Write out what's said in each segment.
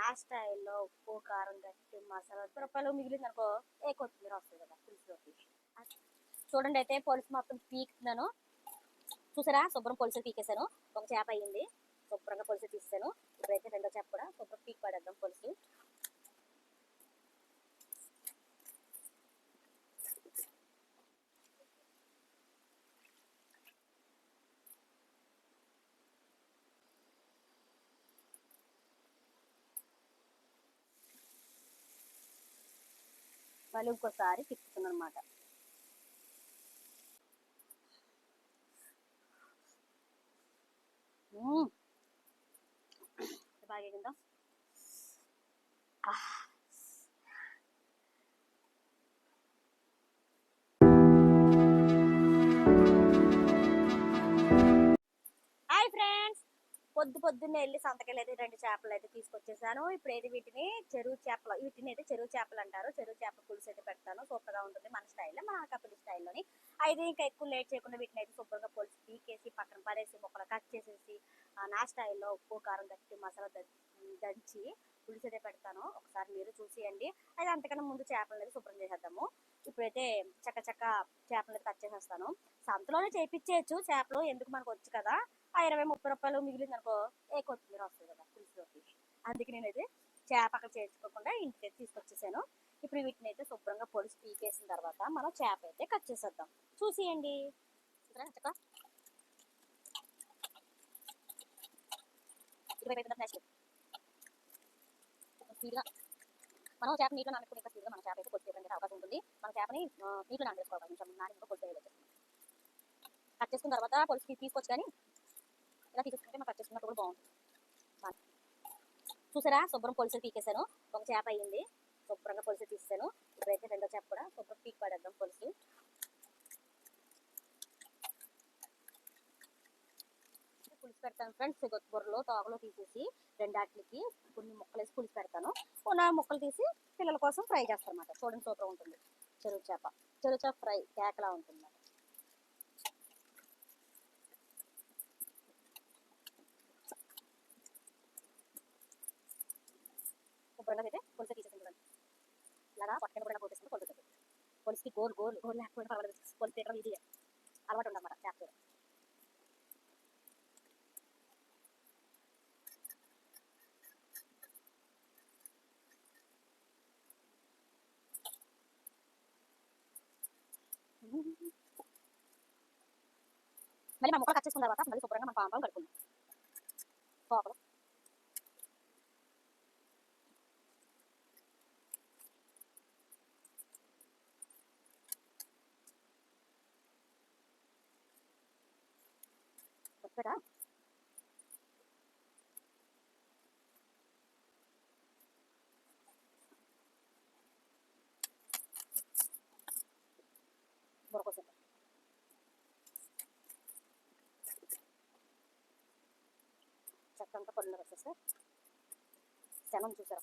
నా స్టైల్లో ఉప్పు కారం గట్టి మసాలా రూపాయలు మిగిలింది అనుకో ఏ కొత్తిమీర వస్తుంది కదా పులుసులోకి చూడండి అయితే పులుసు మొత్తం పీకుతున్నాను. చూసారా? శుభ్రం పులుసు పీకేశాను. ఒక చేప అయ్యింది. శుభ్రంగా పులుసు తీసాను ఇప్పుడైతే రెండో చేప కూడా శుభ్రం పీక్ పడేద్దాం పులుసు. మళ్ళీ ఇంకోసారి తిప్పుతున్నాను అనమాట బాగా ఎగిందా? పొద్దు పొద్దున్నే వెళ్ళి సంతకెళ్ళి అయితే రెండు చేపలు అయితే తీసుకొచ్చేసాను. ఇప్పుడు అయితే వీటిని? చెరువు చేపలు. వీటిని అయితే చెరువు చేపలు అంటారు. చెరువు చేపల పులుసు అయితే పెడతాను. సూపర్గా ఉంటుంది మన స్టైల్లో మన కపిల్ స్టైల్లోని. అయితే ఇంకా ఎక్కువ లేట్ చేయకుండా వీటిని అయితే శుభ్రంగా పులుసు పీకేసి పక్కన పడేసి మొక్కలు కట్ చేసేసి నా స్టైల్లో ఉప్పు కారం గట్టి మసాలా దంచి పులుసు అయితే పెడతాను. ఒకసారి మీరు చూసేయండి. అయితే అంతకన్నా ముందు చేపలు శుభ్రం చేసేద్దాము. ఇప్పుడైతే చక్క చక్క చేపలు అయితే కట్ చేసేస్తాను. సంతలోనే చేపించేయచ్చు చేపలు. ఎందుకు మనకు వచ్చు కదా? ఆ ఇరవై ముప్పై రూపాయలు మిగిలింది అనుకో ఏ కొత్తిమీర వస్తుంది కదా పులుసులోకి. అందుకే నేనైతే చేప అక్కడ చేర్చుకోకుండా ఇంటికి తీసుకొచ్చేసాను. ఇప్పుడు వీటిని అయితే శుభ్రంగా పొడిచి పీకేసిన తర్వాత మనం చేప అయితే కట్ చేసేద్దాం. చూసేయండి. ఇరవై మనం చేప నీటిలో నానబెట్టుకుని ఇంకా స్పీడ్గా మన చేప అయితే కొట్టేయడానికి అవకాశం ఉంటుంది. మన చేపని నీటిలో నానబెట్టుకోవాలి. కొంచెం నాని ఇంకా కొట్టేయలేదు. కట్ చేసుకున్న తర్వాత పొలిసి తీసుకోవచ్చు కానీ ఇలా తీసుకుంటే మనం కట్ చేసుకున్నప్పుడు కూడా బాగుంటుంది చూసారా శుభ్రం పొలుసు పీకేశాను ఒక చేప అయ్యింది శుభ్రంగా పొలుసు తీసాను ఇప్పుడైతే రెండో చేప కూడా శుభ్రం పీక్ పడేద్దాం పొలుసు పులుసు పెడతాను ఫ్రెండ్స్ బొర్రలో తోకలో తీసేసి రెండాట్లకి కొన్ని ముక్కలు వేసి పులుసు పెడతాను కొన్ని ముక్కలు తీసి పిల్లల కోసం ఫ్రై చేస్తాను అన్నమాట చూడండి సూపర్ ఉంటుంది చెరువు చేప చెరువు చేప ఫ్రై కేకలా ఉంటుంది అన్నమాట శుభ్రంగా అయితే పులుసు తీసేసుకుంటాను ఇలాగా పక్కన కూడా పోతేస్తుంది పులుసు పొలిసి గోల్ గోల్ గోల్ లేకపోయినా పర్వాలేదు. పొలిసి తీయడం ఈజీ అలవాటు ఉండమాట చేప కూర. మళ్ళీ మా ముక్కలు కట్ చేసుకున్న తర్వాత మళ్ళీ శుభ్రంగా మనం పాంపం కడుపుకుందాం తోకలు కొత్తగా బుర్రకోసం చక్కంతా పళ్ళు వచ్చేస్తే శనం చూసారా?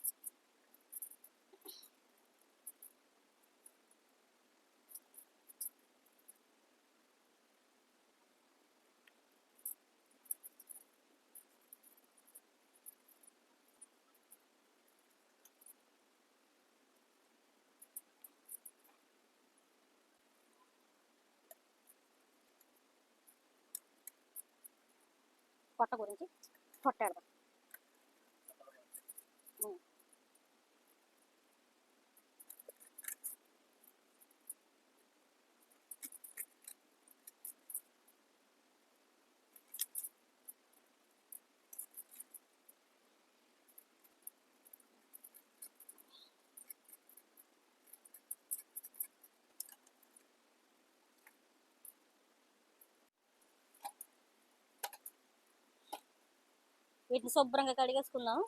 పొట్ట గురించి పొట్టాడదాం వీటిని శుభ్రంగా కడిగేసుకుందాం.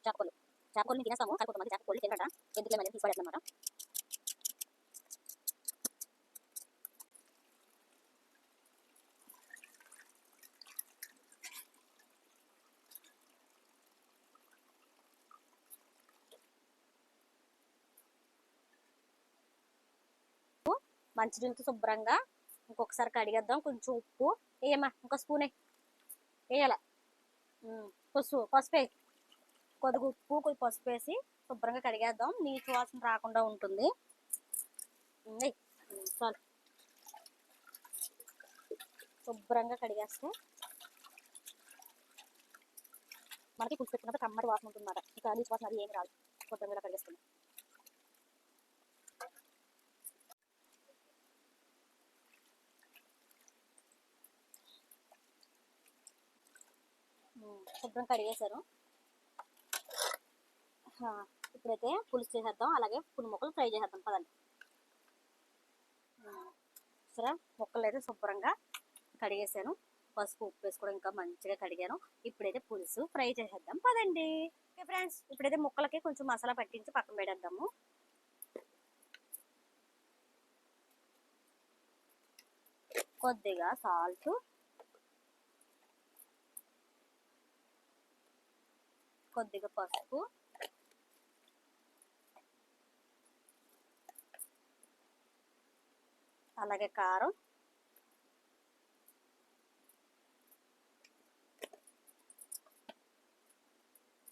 చూసారా చేపలు తినేస్తాము. కానీ కొంతమంది చేపలు తినట ఎందుకు మళ్ళీ తీసుకోలేదు అనమాట మంచినీళ్ళతో శుభ్రంగా ఇంకొకసారి కడిగేద్దాం. కొంచెం ఉప్పు. వేయమ్మా ఇంకో స్పూన్. వేయాల పసుపు పసుపు. వేయి కొద్దిగా ఉప్పు కొద్ది పసుపు వేసి శుభ్రంగా కడిగేద్దాం. నీచు వాసన రాకుండా ఉంటుంది. చాలు. శుభ్రంగా కడిగేస్తే మనకి పులుసు పెట్టినప్పుడు కమ్మటి వాసన ఉంటుంది ఇక నీచు వాసన అది ఏమి రాదు. శుభ్రంగా కడిగేస్తుంది శుభ్రం కడిగేశారు. ఇప్పుడైతే పులుసు చేసేద్దాం. అలాగే పులి ముక్కలు ఫ్రై చేసేద్దాం. పదండి. సరే ముక్కలు అయితే శుభ్రంగా కడిగేసాను పసుపు ఉప్పు వేసి కూడా ఇంకా మంచిగా కడిగాను. ఇప్పుడైతే పులుసు ఫ్రై చేసేద్దాం. పదండి. ఓకే ఫ్రెండ్స్ ఇప్పుడైతే ముక్కలకి కొంచెం మసాలా పట్టించి పక్కన పెట్టేద్దాము. కొద్దిగా సాల్ట్. కొద్దిగా పసుపు. అలాగే కారం.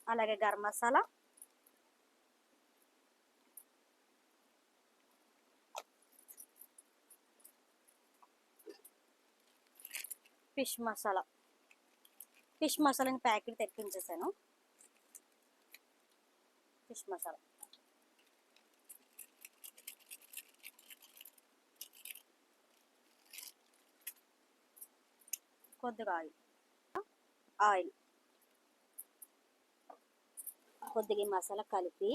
అలాగే గరం మసాలా. ఫిష్ మసాలా. ఫిష్ మసాలాని ప్యాకెట్ తెప్పించేసాను. ఫిష్ మసాలా. కొద్దిగా ఆయిల్. ఆయిల్. కొద్దిగా మసాలా కలిపి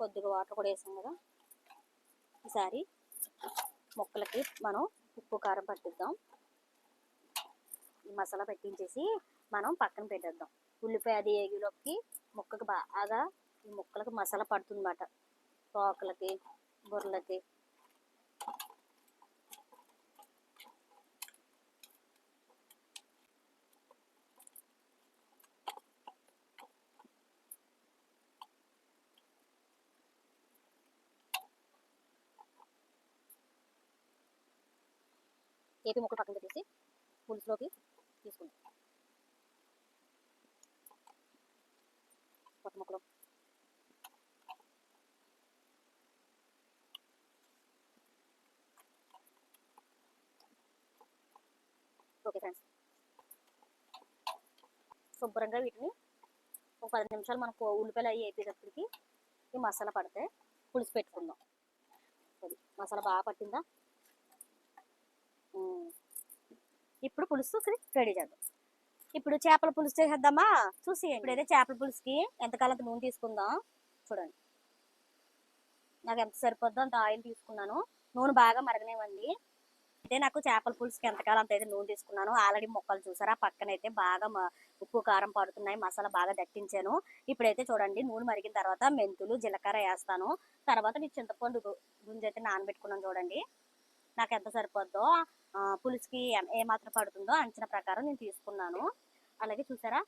కొద్దిగా వాటర్ కూడా వేసాం కదా. ఈసారి ముక్కలకి మనం ఉప్పు కారం పట్టిద్దాం. ఈ మసాలా పెట్టించేసి మనం పక్కన పెట్టేద్దాం. ఉల్లిపాయ అది ఏగిలోకి ముక్కకి బాగా ఈ ముక్కలకి మసాలా పడుతుందన్నమాట. తోకలకి బుర్రలకి. ఏపీ ముక్కలు పక్కన పెట్టేసి పులుసులోకి తీసుకుంటాం కొత్త ఓకే ఫ్రెండ్స్ శుభ్రంగా వీటిని ఒక పది నిమిషాలు మనకు ఉల్లిపాయలు అవి వేపేటప్పటికి ఈ మసాలా పడితే పులుసు పెట్టుకుందాం అది మసాలా బాగా పట్టిందా ఇప్పుడు పులుసు రెడీ చేద్దాం ఇప్పుడు చేపల పులుసు చేసేద్దామా? చూసి ఇప్పుడైతే చేపల పులుసుకి ఎంతకాలం నూనె తీసుకుందాం చూడండి. నాకు ఎంత సరిపోద్దో అంత ఆయిల్ తీసుకున్నాను. నూనె బాగా మరగనివ్వండి. అయితే నాకు చేపల పులుసుకి ఎంతకాలం అంత అయితే నూనె తీసుకున్నాను. ఆల్రెడీ ముక్కలు చూసారా? పక్కన అయితే బాగా ఉప్పు కారం పడుతున్నాయి. మసాలా బాగా దట్టించాను. ఇప్పుడైతే చూడండి నూనె మరిగిన తర్వాత మెంతులు జీలకర్ర వేస్తాను. తర్వాత మీ చింతపండు గు- గుంజి అయితే నానబెట్టుకున్నాను చూడండి. నాకు ఎంత సరిపోద్దో పులుసుకి ఏ మాత్రం పడుతుందో అంచనా ప్రకారం నేను తీసుకున్నాను. అలాగే చూసారా?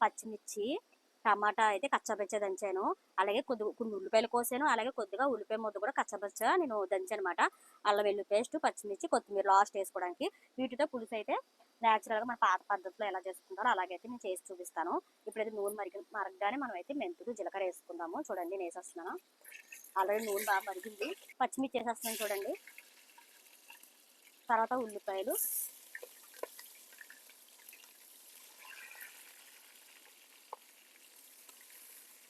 పచ్చిమిర్చి టమాటా అయితే కచ్చబెచ్చ దంచాను. అలాగే కొద్ది కొన్ని ఉల్లిపాయలు కోసాను. అలాగే కొద్దిగా ఉల్లిపాయ ముద్ద కూడా కచ్చబెచ్చ నేను దంచానమాట. అనమాట అల్లం వెల్లు పేస్ట్ పచ్చిమిర్చి కొత్తిమీర లాస్ట్ వేసుకోవడానికి. వీటితో పులుసు అయితే న్యాచురల్గా మన పాత పద్ధతిలో ఎలా చేసుకుంటారో అలాగైతే నేను చేసి చూపిస్తాను. ఇప్పుడైతే నూనె మరిగి మరగగానే మనం అయితే మెంతులు జీలకర్ర వేసుకుందాము. చూడండి నేను వేసేస్తున్నాను? ఆల్రెడీ నూనె బాగా మరిగింది. పచ్చిమిర్చి వేసేస్తున్నాను చూడండి. తర్వాత ఉల్లిపాయలు.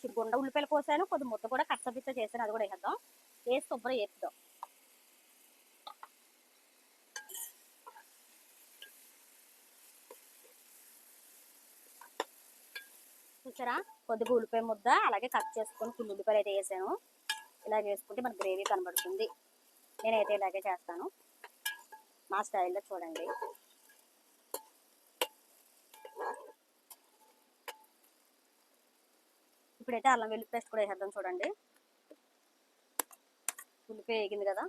చి- గుండ ఉల్లిపాయలు కోసాను కొద్ది ముద్ద కూడా కచ్చపిచ్చ చేశాను అది కూడా వేసేద్దాం. వేసి శుభ్రం వేపుదాం చూసారా? కొద్దిగా ఉల్లిపాయ ముద్ద అలాగే కట్ చేసుకొని కొన్ని ఉల్లిపాయలు అయితే వేసాను. ఇలా వేసుకుంటే మనకు గ్రేవీ కనబడుతుంది. నేనైతే ఇలాగే చేస్తాను. మా స్టైల్లో చూడండి. ఇప్పుడైతే అల్లం వెల్లుల్లి పేస్ట్ కూడా వేసేద్దాం చూడండి. ఉల్లిపాయ వేగింది కదా.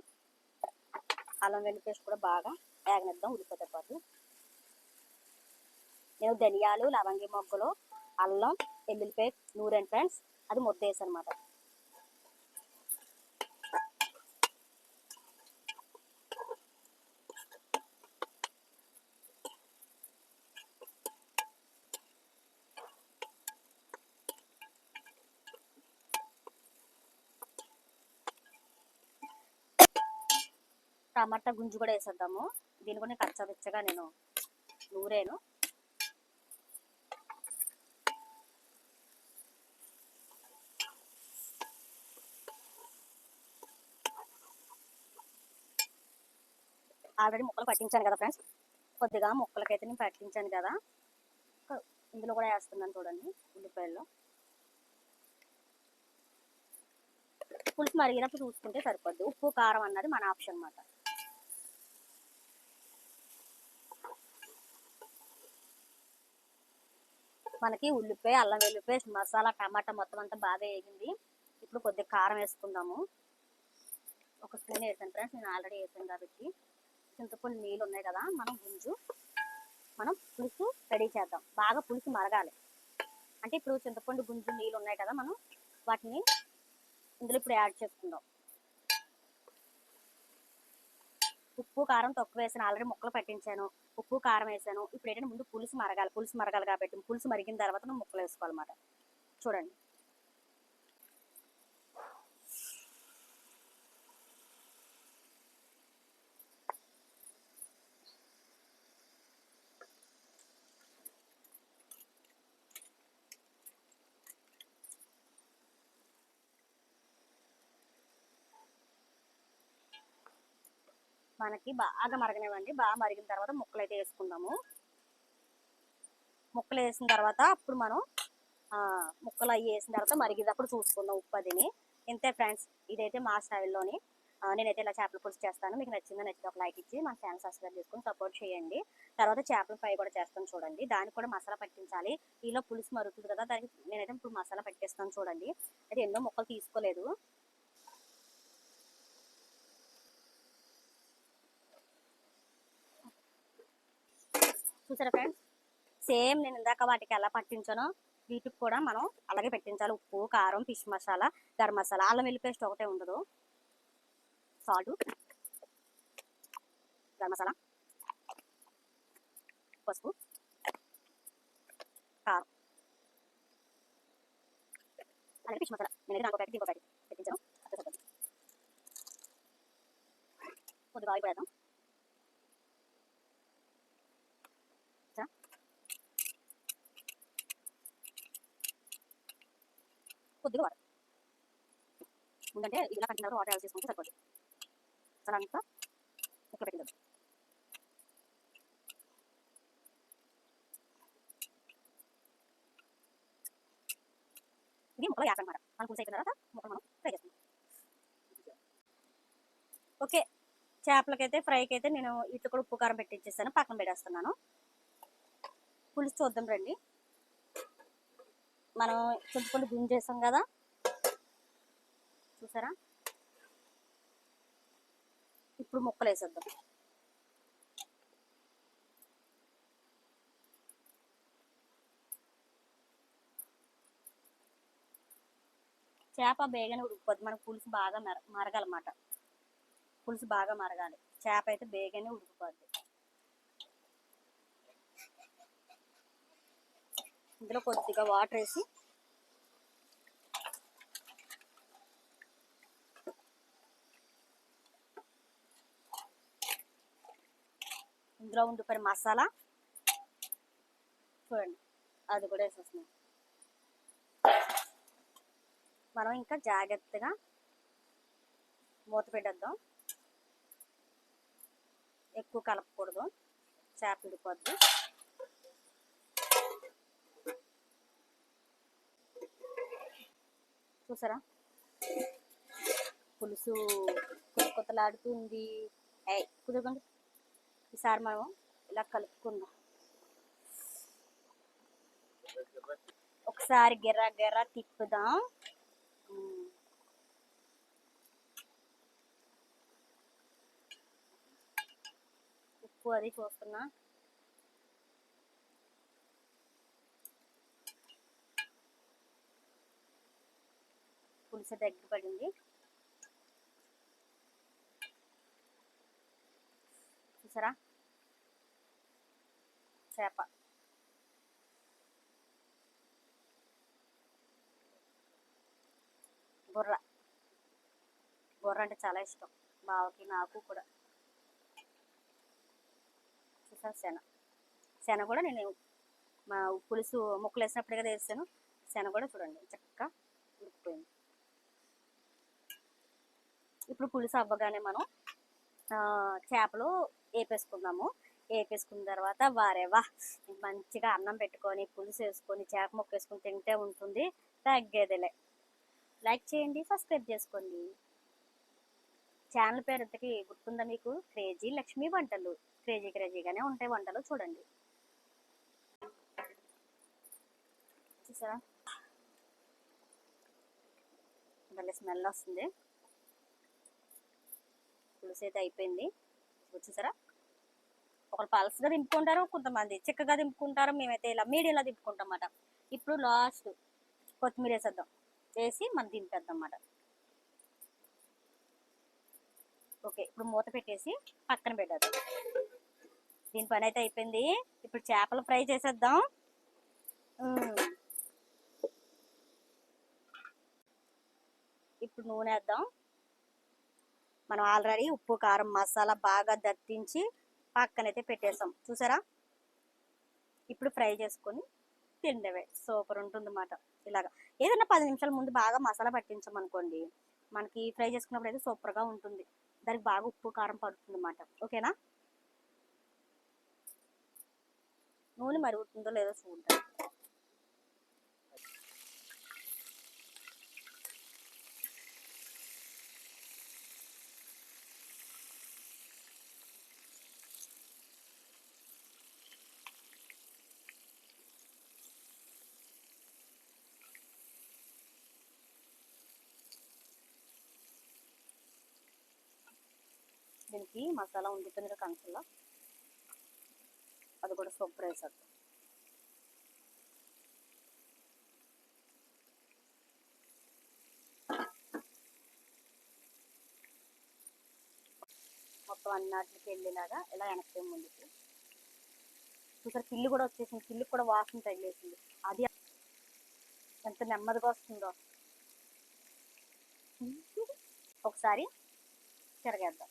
అల్లం వెల్లుల్లి పేస్ట్ కూడా బాగా వేగనిద్దాం ఉల్లిపాయతో పాటు. నేను ధనియాలు లవంగి మొగ్గలు అల్లం వెల్లుల్లిపాయ నూరెన్ ఫ్రెండ్స్ అది ముద్ద వేసాను అనమాట టమాటా గుంజు కూడా వేసేద్దాము. దీని కూడా కచ్చపిచ్చగా నేను నూరేను. ఆల్రెడీ ముక్కలు పట్టించాను కదా ఫ్రెండ్స్. కొద్దిగా ముక్కలకైతే నేను పట్టించాను కదా. ఇందులో కూడా వేస్తున్నాను చూడండి ఉల్లిపాయల్లో. పులుసు మరిగినప్పుడు చూసుకుంటే సరిపోద్ది. ఉప్పు కారం అన్నది మన ఆప్షన్ అన్నమాట. మనకి ఉల్లిపాయ అల్లం వెల్లిపాయ మసాలా టమాటా మొత్తం అంతా బాగా వేగింది. ఇప్పుడు కొద్దిగా కారం వేసుకుందాము. ఒక స్పూన్ వేసాను ఫ్రెండ్స్ నేను ఆల్రెడీ వేసాను కాబట్టి. చింతపండు నీళ్ళు ఉన్నాయి కదా మనం గుంజు మనం పులుసు రెడీ చేద్దాం. బాగా పులుసు మరగాలి. అంటే ఇప్పుడు చింతపండు గుంజు నీళ్ళు ఉన్నాయి కదా మనం వాటిని ఇందులో ఇప్పుడు యాడ్ చేసుకుందాం. ఉప్పు కారం తక్కువ వేసాను. ఆల్రెడీ ముక్కలు పట్టించాను. ఉప్పు కారం వేసాను. ఇప్పుడు ఏంటంటే ముందు పులుసు మరగాలి. పులుసు మరగాలి కాబట్టి పులుసు మరిగిన తర్వాత ముక్కలు వేసుకోవాలన్నమాట. చూడండి. మనకి బాగా మరగనివ్వండి. బాగా మరిగిన తర్వాత ముక్కలు అయితే వేసుకుందాము. ముక్కలు వేసిన తర్వాత అప్పుడు మనం ముక్కలు అవి వేసిన తర్వాత మరిగేటప్పుడు చూసుకుందాం ఉప్పు అదిని. ఇంతే ఫ్రెండ్స్ ఇదైతే మా స్టైల్లోని నేనైతే ఇలా చేపల పులుసు చేస్తాను. మీకు నచ్చిందో నచ్చితే ఒక లైక్ ఇచ్చి మన ఛానల్ సబ్స్క్రైబ్ చేసుకుని సపోర్ట్ చేయండి. తర్వాత చేపల ఫ్రై కూడా చేస్తాను చూడండి. దానికి కూడా మసాలా పట్టించాలి. ఈలో పులుసు మరుగుతుంది కదా దానికి నేనైతే ఇప్పుడు మసాలా పట్టేస్తాను చూడండి. అయితే ఎన్నో ముక్కలు తీసుకోలేదు. చూసారా ఫ్రెండ్స్ సేమ్ నేను ఇందాక వాటికి ఎలా పట్టించానో వీటికి కూడా మనం అలాగే పెట్టించాలి. ఉప్పు కారం ఫిష్ మసాలా గరం మసాలా అల్లం వెల్లి పేస్ట్ ఒకటే ఉండదు. సాల్ట్ గరం మసాలా పసుపు కారం. అలాగే ఫిష్ మసాలా నేను నాకు ఒకటి ఇంకొకటి పెట్టించాను. కొద్దిగా ఆయిల్ పెడదాం కొద్దిగా వాటర్ ఎందుకంటే ఇలా కంటిన్యూ వాటర్ యాడ్ చేసుకుంటే సరిపోతుంది అలా అంతా ముక్క పెట్టింది ఇది ముక్కలు యాక్ అనమాట మనం పులుసు అయిపోయిన తర్వాత ముక్కలు మనం ఫ్రై చేసుకుందాం ఓకే. చేపలకైతే ఫ్రైకి అయితే నేను ఇట్లా కూడా ఉప్పు కారం పెట్టించేస్తాను పక్కన పెట్టేస్తున్నాను పులుసు చూద్దాం రండి. మనం చింతపండు గుంజేసాం కదా? చూసారా? ఇప్పుడు ముక్కలు వేసేద్దాం చేప బేగనే ఉడికిపోద్ది. మనకు పులుసు బాగా మర మరగాలన్నమాట. పులుసు బాగా మరగాలి. చేప అయితే బేగనే ఉడికిపోద్ది. ఇందులో కొద్దిగా వాటర్ వేసి ఇందులో ఉండిపోయిన మసాలా చూడండి అది కూడా వేసేస్తున్నాం. మనం ఇంకా జాగ్రత్తగా మూత పెట్టేద్దాం. ఎక్కువ కలపకూడదు చేప విడిపోద్ది. చూసారా? పులుసు కొత్త కొత్తలాడుతుంది ఏ కుదరకండి. ఈసారి మనం ఇలా కలుపుకుందాం. ఒకసారి గెర్ర గెర్ర తిప్పుదాం. ఉప్పు అది చూస్తున్నా పులుసు దగ్గర పడింది. చూసారా? చేప. బుర్ర. బుర్ర అంటే చాలా ఇష్టం. బావకి నాకు కూడా. చూసా శన. శన కూడా నేను మా పులుసు ముక్కలు వేసినప్పుడు కదా వేసాను. శన కూడా చూడండి. చక్కగా ఉడికిపోయింది. ఇప్పుడు పులుసు అవ్వగానే మనం చేపలు వేపేసుకుందాము వేపేసుకున్న తర్వాత వారేవా మంచిగా అన్నం పెట్టుకొని పులుసు వేసుకొని చేప ముక్క వేసుకొని తింటే ఉంటుంది. తగ్గేదిలే. లైక్ చేయండి సబ్స్క్రైబ్ చేసుకోండి. ఛానల్ పేరు ఎంతకి గుర్తుందా మీకు? క్రేజీ లక్ష్మీ వంటలు. క్రేజీ క్రేజీగానే ఉంటాయి వంటలు చూడండి. చూసారా? మళ్ళీ స్మెల్ వస్తుంది. పులుసు అయితే అయిపోయింది. చూసారా? ఒకరు పల్స్గా దింపుకుంటారు కొంతమంది చిక్కగా దింపుకుంటారు. మేమైతే ఇలా మీడియంలో దింపుకుంటాం అన్నమాట ఇప్పుడు లాస్ట్ కొత్తిమీర వేసేద్దాం. వేసి మనం దింపేద్దాం అన్నమాట ఓకే ఇప్పుడు మూత పెట్టేసి పక్కన పెట్టేద్దాం. దీని పని అయితే అయిపోయింది. ఇప్పుడు చేపలు ఫ్రై చేసేద్దాం. ఇప్పుడు నూనె వేద్దాం. మనం ఆల్రెడీ ఉప్పు కారం మసాలా బాగా దట్టించి పక్కనైతే పెట్టేసాం. చూసారా? ఇప్పుడు ఫ్రై చేసుకొని తిండవే సూపర్ ఉంటుంది అన్నమాట ఇలాగా. ఏదైనా పది నిమిషాల ముందు బాగా మసాలా పట్టించామనుకోండి మనకి ఫ్రై చేసుకున్నప్పుడు అయితే సూపర్గా ఉంటుంది. దానికి బాగా ఉప్పు కారం పడుతుంది అన్నమాట ఓకేనా? నూనె మరుగుతుందో లేదో చూద్దాం. దీనికి మసాలా ఉండిపోయింది కంచుల్లో అది కూడా సూపర్ వేసేద్దాం మొత్తం అన్నిటికి వెళ్ళేలాగా ఇలా వెనక్కి ముందుకు. చూసారు పిల్లి కూడా వచ్చేసింది. పిల్లికి కూడా వాసన తగిలేసింది. అది ఎంత నెమ్మదిగా వస్తుందో. ఒకసారి తిరగేద్దాం.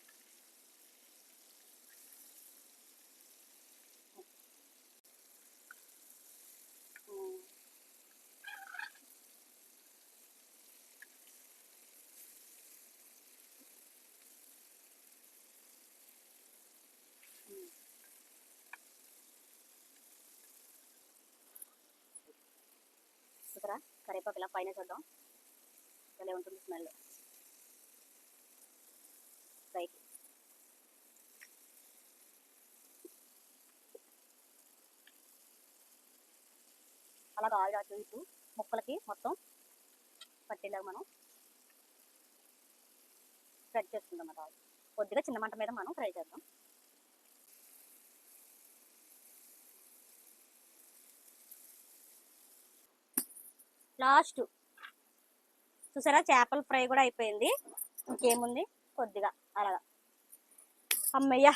చూసారా? కరేపాకు ఇలా పైన చూద్దాం. భలే ఉంటుంది స్మెల్ రైట్ అలాగ ఆయిల్ అటు ఇటు ముక్కలకి మొత్తం పట్టేలాగా మనం స్ప్రెడ్ చేసుకుందాం అన్నమాట. ఆయిల్ కొద్దిగా చిన్న మంట మీద మనం ఫ్రై చేద్దాం. లాస్ట్. చూసారా? చేపల ఫ్రై కూడా అయిపోయింది. ఇంకేముంది? కొద్దిగా. అలాగా. అమ్మయ్య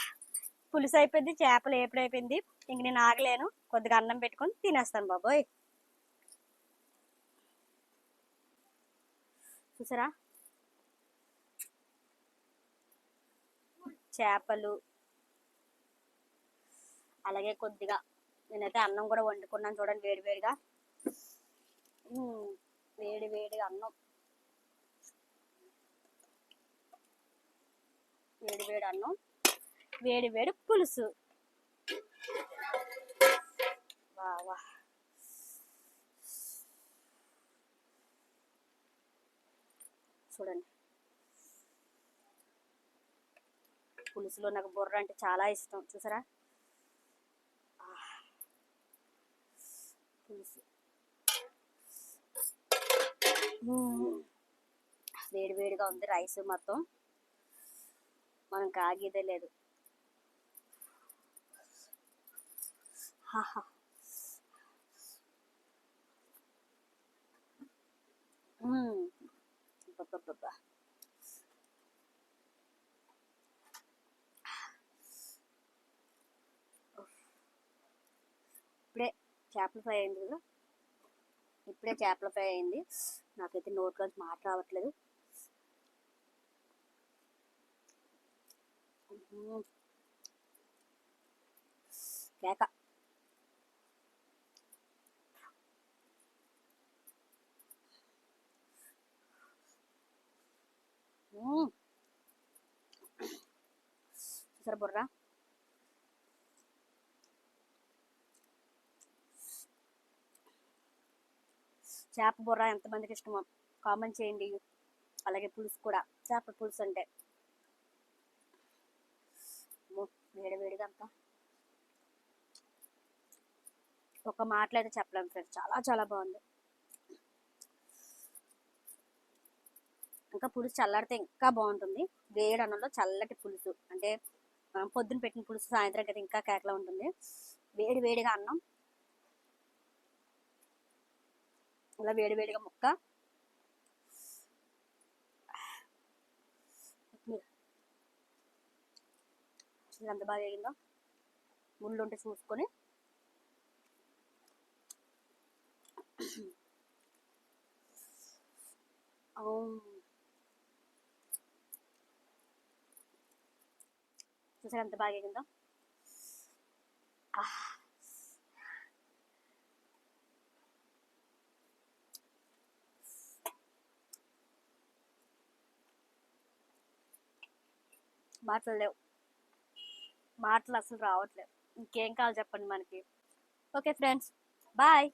పులుసు అయిపోయింది చేపలు ఏపుడు అయిపోయింది. ఇంక నేను ఆగలేను. కొద్దిగా అన్నం పెట్టుకొని తినేస్తాను బాబోయ్. చూసారా? చేపలు. అలాగే కొద్దిగా. నేనైతే అన్నం కూడా వండుకున్నాను చూడండి వేడి వేడి అన్నం వేడి వేడి అన్నం వేడి వేడి పులుసు వా వా చూడండి పులుసులో నాకు బుర్ర అంటే చాలా ఇష్టం చూసారా పులుసు వేడి వేడిగా ఉంది రైస్ మొత్తం. మనం కాగేదే లేదు. ఇప్పుడే చేపల ఫ్రై అయింది కదా? ఇప్పుడే చేపల ఫ్రై అయింది. నాకైతే నోట్లోంచి మాట రావట్లేదు. కేక. చూసారా బుర్రా. చేప బుర్ర ఎంతమందికి ఇష్టమో కామెంట్ చేయండి. అలాగే పులుసు కూడా చేప పులుసు అంటే. వేడివేడిగా వేడి వేడిగా అంతా. ఒక మాటలు అయితే చెప్పలేము ఫ్రెండ్స్ చాలా చాలా బాగుంది. ఇంకా పులుసు చల్లారితే ఇంకా బాగుంటుంది. వేడి అన్నంలో చల్లటి పులుసు అంటే మనం పొద్దున పెట్టిన పులుసు సాయంత్రం అయితే ఇంకా కేకలా ఉంటుంది. వేడి వేడిగా అన్నం అలా వేడి వేడిగా ముక్క. చూసి ఎంత బాగా వేగిందో. ముళ్ళు ఉంటే చూసుకొని. అవును. చూసారా ఎంత బాగా వేగిందో? మాటలు లేవు మాటలు అసలు రావట్లేవు. ఇంకేం కావాలి చెప్పండి మనకి? Okay friends bye.